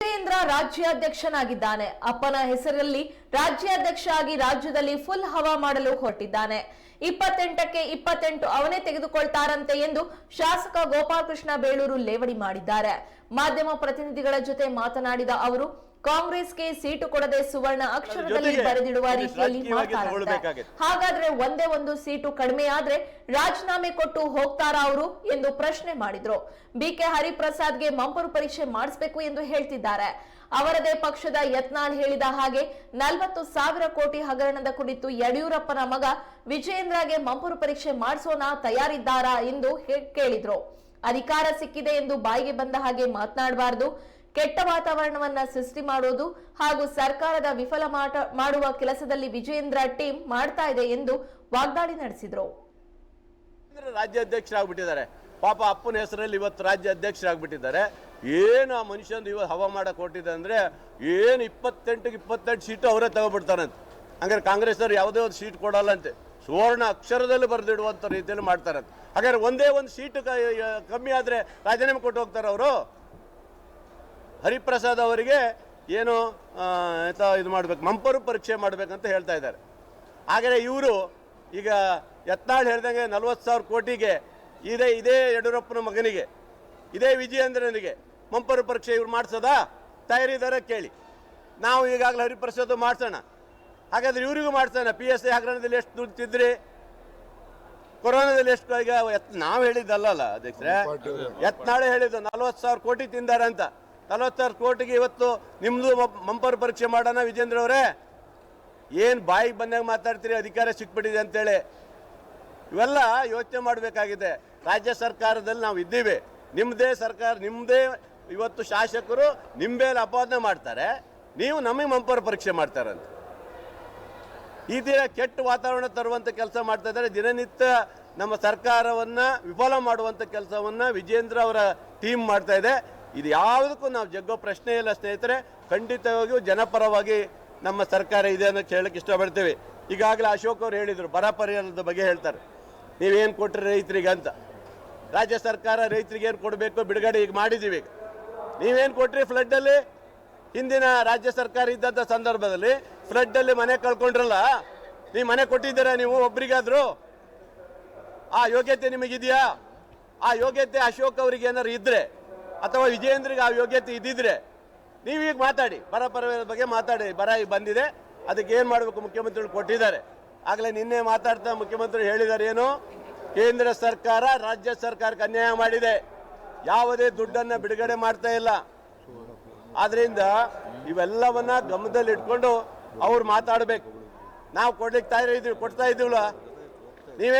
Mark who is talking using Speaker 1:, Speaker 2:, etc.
Speaker 1: ವಿಜಯೇಂದ್ರ ರಾಜ್ಯಾಧ್ಯಕ್ಷನಾಗಿದ್ದಾನೆ. ಅಪ್ಪನ ಹೆಸರಲ್ಲಿ ರಾಜ್ಯಾಧ್ಯಕ್ಷ ಆಗಿ ರಾಜ್ಯದಲ್ಲಿ ಫುಲ್ ಹವಾ ಮಾಡಲು ಹೊರಟಿದ್ದಾನೆ. ಇಪ್ಪತ್ತೆಂಟಕ್ಕೆ ಇಪ್ಪತ್ತೆಂಟು ಅವನೇ ತೆಗೆದುಕೊಳ್ತಾರಂತೆ ಎಂದು ಶಾಸಕ ಗೋಪಾಲಕೃಷ್ಣ ಬೇಳೂರು ಲೇವಡಿ ಮಾಡಿದ್ದಾರೆ. ಮಾಧ್ಯಮ ಪ್ರತಿನಿಧಿಗಳ ಜೊತೆ ಮಾತನಾಡಿದ ಅವರು ಕಾಂಗ್ರೆಸ್ಗೆ ಸೀಟು ಕೊಡದೆ ಸುವರ್ಣ ಅಕ್ಷರದಲ್ಲಿ ಬರೆದಿಡುವ ರೀತಿಯಲ್ಲಿ
Speaker 2: ಮಾತಾಡುತ್ತಾರೆ
Speaker 1: ಹಾಗಾದ್ರೆ ಒಂದೇ ಒಂದು ಸೀಟು ಕಡಿಮೆ ಆದ್ರೆ ರಾಜೀನಾಮೆ ಕೊಟ್ಟು ಹೋಗ್ತಾರಾ ಅವರು ಎಂದು ಪ್ರಶ್ನೆ ಮಾಡಿದ್ರು. ಬಿಕೆ ಹರಿಪ್ರಸಾದ್ಗೆ ಮಂಪರು ಪರೀಕ್ಷೆ ಮಾಡಿಸಬೇಕು ಎಂದು ಹೇಳ್ತಿದ್ದಾರೆ. ಅವರದೇ ಪಕ್ಷದ ಯತ್ನಾಳ್ ಹೇಳಿದ ಹಾಗೆ ನಲವತ್ತು ಸಾವಿರ ಕೋಟಿ ಹಗರಣದ ಕುರಿತು ಯಡಿಯೂರಪ್ಪನ ಮಗ ವಿಜಯೇಂದ್ರಗೆ ಮಂಪರು ಪರೀಕ್ಷೆ ಮಾಡಿಸೋಣ ತಯಾರಿದ್ದಾರಾ ಎಂದು ಕೇಳಿದ್ರು. ಅಧಿಕಾರ ಸಿಕ್ಕಿದೆ ಎಂದು ಬಾಯಿಗೆ ಬಂದ ಹಾಗೆ ಮಾತನಾಡಬಾರದು. ಕೆಟ್ಟ ವಾತಾವರಣವನ್ನ ಸೃಷ್ಟಿ ಮಾಡೋದು ಹಾಗೂ ಸರ್ಕಾರದ ವಿಫಲ ಮಾಡುವ ಕೆಲಸದಲ್ಲಿ ವಿಜಯೇಂದ್ರ ಟೀಮ್ ಮಾಡ್ತಾ ಇದೆ ಎಂದು ವಾಗ್ದಾಳಿ ನಡೆಸಿದ್ರು.
Speaker 2: ರಾಜ್ಯಾಧ್ಯಕ್ಷರಾಗ್ಬಿಟ್ಟಿದ್ದಾರೆ ಪಾಪ ಅಪ್ಪನ ಹೆಸರಲ್ಲಿ ಇವತ್ತು ರಾಜ್ಯ ಅಧ್ಯಕ್ಷರಾಗ್ಬಿಟ್ಟಿದ್ದಾರೆ. ಏನು ಆ ಮನುಷ್ಯಂದು ಇವತ್ತು ಹವಾ ಕೊಟ್ಟಿದೆ ಅಂದ್ರೆ ಏನು ಇಪ್ಪತ್ತೆಂಟಿಗೆ ಇಪ್ಪತ್ತೆಂಟು ಸೀಟು ಅವರೇ ತಗೊಬಿಡ್ತಾರಂತೆ. ಹಂಗಾರೆ ಕಾಂಗ್ರೆಸ್ ಅವ್ರು ಯಾವುದೇ ಒಂದು ಸೀಟ್ ಕೊಡಲ್ಲಂತೆ. ಸುವರ್ಣ ಅಕ್ಷರದಲ್ಲಿ ಬರೆದಿಡುವಂಥ ರೀತಿಯಲ್ಲಿ ಮಾಡ್ತಾರಂತೆ. ಹಾಗಾದ್ರೆ ಒಂದೇ ಒಂದು ಸೀಟು ಕಮ್ಮಿ ಆದರೆ ರಾಜೀನಾಮೆ ಕೊಟ್ಟು ಹೋಗ್ತಾರೆ ಅವರು? ಹರಿಪ್ರಸಾದ್ ಅವರಿಗೆ ಏನು ಇದು ಮಾಡ್ಬೇಕು ಮಂಪರು ಪರೀಕ್ಷೆ ಮಾಡ್ಬೇಕಂತ ಹೇಳ್ತಾ ಇದ್ದಾರೆ. ಆದರೆ ಇವರು ಈಗ ಯತ್ನಾಳ್ ಹೇಳ್ದಂಗೆ ನಲ್ವತ್ತು ಸಾವಿರ ಕೋಟಿಗೆ ಇದೇ ಇದೇ ಯಡಿಯೂರಪ್ಪನ ಮಗನಿಗೆ ಇದೇ ವಿಜಯೇಂದ್ರನಿಗೆ ಮಂಪರು ಪರೀಕ್ಷೆ ಇವ್ರು ಮಾಡಿಸೋದಾ? ತಯಾರಿದ್ದಾರೆ ಕೇಳಿ. ನಾವು ಈಗಾಗಲೇ ಹರಿಪ್ರಸಾದ್ ಮಾಡಿಸೋಣ. ಹಾಗಾದ್ರೆ ಇವರಿಗೂ ಮಾಡ್ಸೋಣ. ಪಿ ಎಸ್ ಐ ಹಗರಣದಲ್ಲಿ ಎಷ್ಟು ದುಡ್ಡು ತಿದ್ರಿ? ಕೊರೋನಾದಲ್ಲಿ ಎಷ್ಟು ಈಗ ನಾವು ಹೇಳಿದ್ದಲ್ಲ ಅಧ್ಯಕ್ಷರೇ ಯತ್ನಾಳೆ ಹೇಳಿದ್ದು ನಲ್ವತ್ತು ಸಾವಿರ ಕೋಟಿ ತಿಂದಾರೆ ಅಂತ ನಲ್ವತ್ತು ಕೋಟಿಗೆ ಇವತ್ತು ನಿಮ್ಮದು ಮಂಪರ್ ಪರೀಕ್ಷೆ ಮಾಡೋಣ ವಿಜೇಂದ್ರ ಅವರೇ. ಏನು ಬಾಯಿಗೆ ಬಂದಾಗ ಮಾತಾಡ್ತೀರಿ, ಅಧಿಕಾರ ಸಿಕ್ಬಿಟ್ಟಿದೆ ಅಂತೇಳಿ. ಇವೆಲ್ಲ ಯೋಚನೆ ಮಾಡಬೇಕಾಗಿದೆ. ರಾಜ್ಯ ಸರ್ಕಾರದಲ್ಲಿ ನಾವು ಇದ್ದೀವಿ. ನಿಮ್ಮದೇ ಸರ್ಕಾರ ನಿಮ್ಮದೇ ಇವತ್ತು ಶಾಸಕರು ನಿಮ್ಮ ಅಪಾದನೆ ಮಾಡ್ತಾರೆ. ನೀವು ನಮಗೆ ಮಂಪರ್ ಪರೀಕ್ಷೆ ಮಾಡ್ತಾರಂತ. ಈ ದಿನ ಕೆಟ್ಟ ವಾತಾವರಣ ತರುವಂಥ ಕೆಲಸ ಮಾಡ್ತಾ ಇದ್ದಾರೆ. ದಿನನಿತ್ಯ ನಮ್ಮ ಸರ್ಕಾರವನ್ನ ವಿಫಲ ಮಾಡುವಂತ ಕೆಲಸವನ್ನ ವಿಜೇಂದ್ರ ಅವರ ಟೀಮ್ ಮಾಡ್ತಾ ಇದೆ. ಇದು ಯಾವುದಕ್ಕೂ ನಾವು ಜಗ್ಗೋ ಪ್ರಶ್ನೆ ಇಲ್ಲ, ಸ್ನೇಹಿತರೆ. ಖಂಡಿತವಾಗಿಯೂ ಜನಪರವಾಗಿ ನಮ್ಮ ಸರ್ಕಾರ ಇದೆ ಅನ್ನೋಕ್ಕೆ ಹೇಳಕ್ಕೆ ಇಷ್ಟಪಡ್ತೀವಿ. ಈಗಾಗಲೇ ಅಶೋಕ್ ಅವರು ಹೇಳಿದರು, ಬರ ಪರಿಹಾರದ ಬಗ್ಗೆ ಹೇಳ್ತಾರೆ. ನೀವೇನು ಕೊಟ್ಟರೆ ರೈತರಿಗೆ ಅಂತ. ರಾಜ್ಯ ಸರ್ಕಾರ ರೈತರಿಗೆ ಏನು ಕೊಡಬೇಕು ಬಿಡುಗಡೆ ಈಗ ಮಾಡಿದ್ದೀವಿ ನೀವೇನು ಕೊಟ್ರಿ ಫ್ಲಡ್ಡಲ್ಲಿ ಹಿಂದಿನ ರಾಜ್ಯ ಸರ್ಕಾರ ಇದ್ದಂಥ ಸಂದರ್ಭದಲ್ಲಿ ಫ್ಲಡ್ಡಲ್ಲಿ ಮನೆ ಕಳ್ಕೊಂಡ್ರಲ್ಲ, ನೀವು ಮನೆ ಕೊಟ್ಟಿದ್ದೀರಾ ನೀವು ಒಬ್ರಿಗಾದರೂ? ಆ ಯೋಗ್ಯತೆ ನಿಮಗಿದೆಯಾ? ಆ ಯೋಗ್ಯತೆ ಅಶೋಕ್ ಅವರಿಗೆ ಏನಾರು ಇದ್ರೆ ಅಥವಾ ವಿಜಯೇಂದ್ರಿಗೆ ಆ ಯೋಗ್ಯತೆ ಇದ್ದಿದ್ರೆ ನೀವೀಗ ಮಾತಾಡಿ, ಬರ ಪರವೇದ ಬಗ್ಗೆ ಮಾತಾಡಿ, ಬರ ಈಗ ಬಂದಿದೆ, ಅದಕ್ಕೆ ಏನು ಮಾಡಬೇಕು ಮುಖ್ಯಮಂತ್ರಿಗಳು ಕೊಟ್ಟಿದ್ದಾರೆ. ಆಗಲೇ ನಿನ್ನೆ ಮಾತಾಡ್ತಾ ಮುಖ್ಯಮಂತ್ರಿ ಹೇಳಿದ್ದಾರೆ ಏನು? ಕೇಂದ್ರ ಸರ್ಕಾರ ರಾಜ್ಯ ಸರ್ಕಾರಕ್ಕೆ ಅನ್ಯಾಯ ಮಾಡಿದೆ. ಯಾವುದೇ ದುಡ್ಡನ್ನು ಬಿಡುಗಡೆ ಮಾಡ್ತಾ ಇಲ್ಲ. ಆದ್ರಿಂದ ಇವೆಲ್ಲವನ್ನ ಗಮನದಲ್ಲಿ ಇಟ್ಕೊಂಡು ಅವ್ರು ಮಾತಾಡಬೇಕು. ನಾವು ಕೊಡ್ಲಿಕ್ಕೆ ತಯಾರಿದ್ದೀವಿ, ಕೊಡ್ತಾ ಇದೀವಲ್ಲ ನೀವೇ